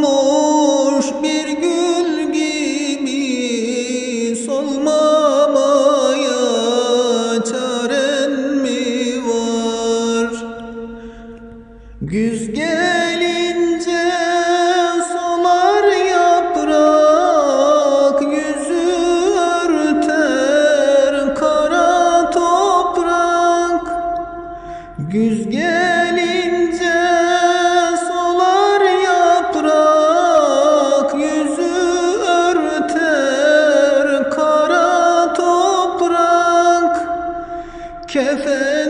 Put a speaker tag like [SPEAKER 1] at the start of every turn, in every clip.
[SPEAKER 1] more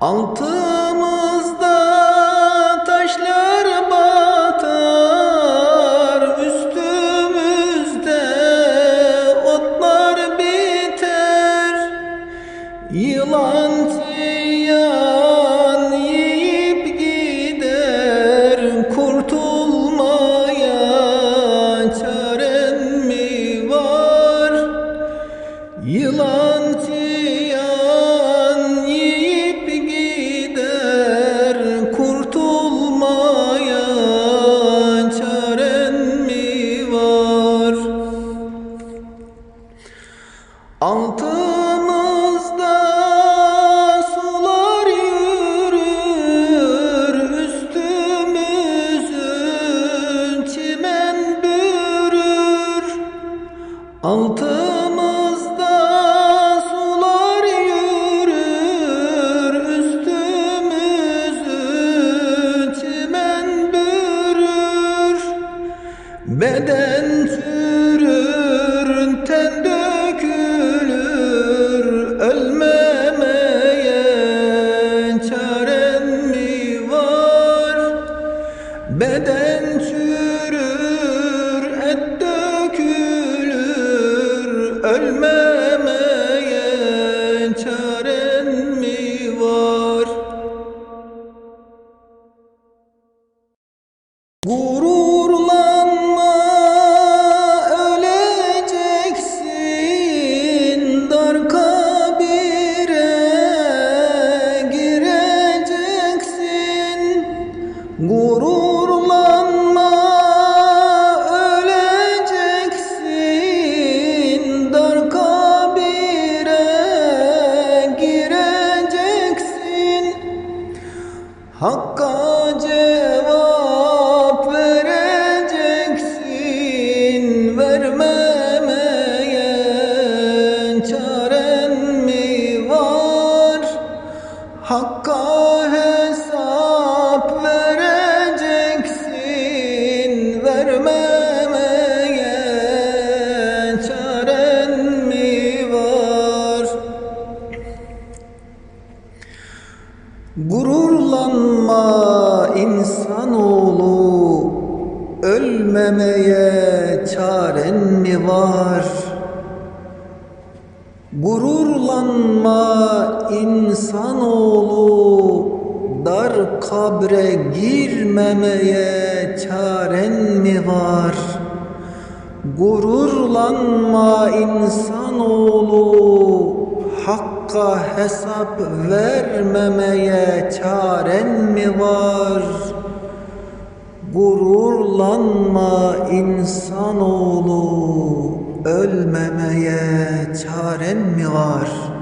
[SPEAKER 1] Altı. Altımızda sular yürür Üstümüzün çimen bürür. Altı neden tüm Kullanma öleceksin. Dar kabire gireceksin. Hakka Gururlanma insanoğlu Ölmemeye çaren mi var? Gururlanma insanoğlu Dar kabre girmemeye çaren mi var? Gururlanma insanoğlu Hak Hakka hesap vermemeye çaren mi var? Gururlanma insanoğlu ölmemeye çaren mi var?''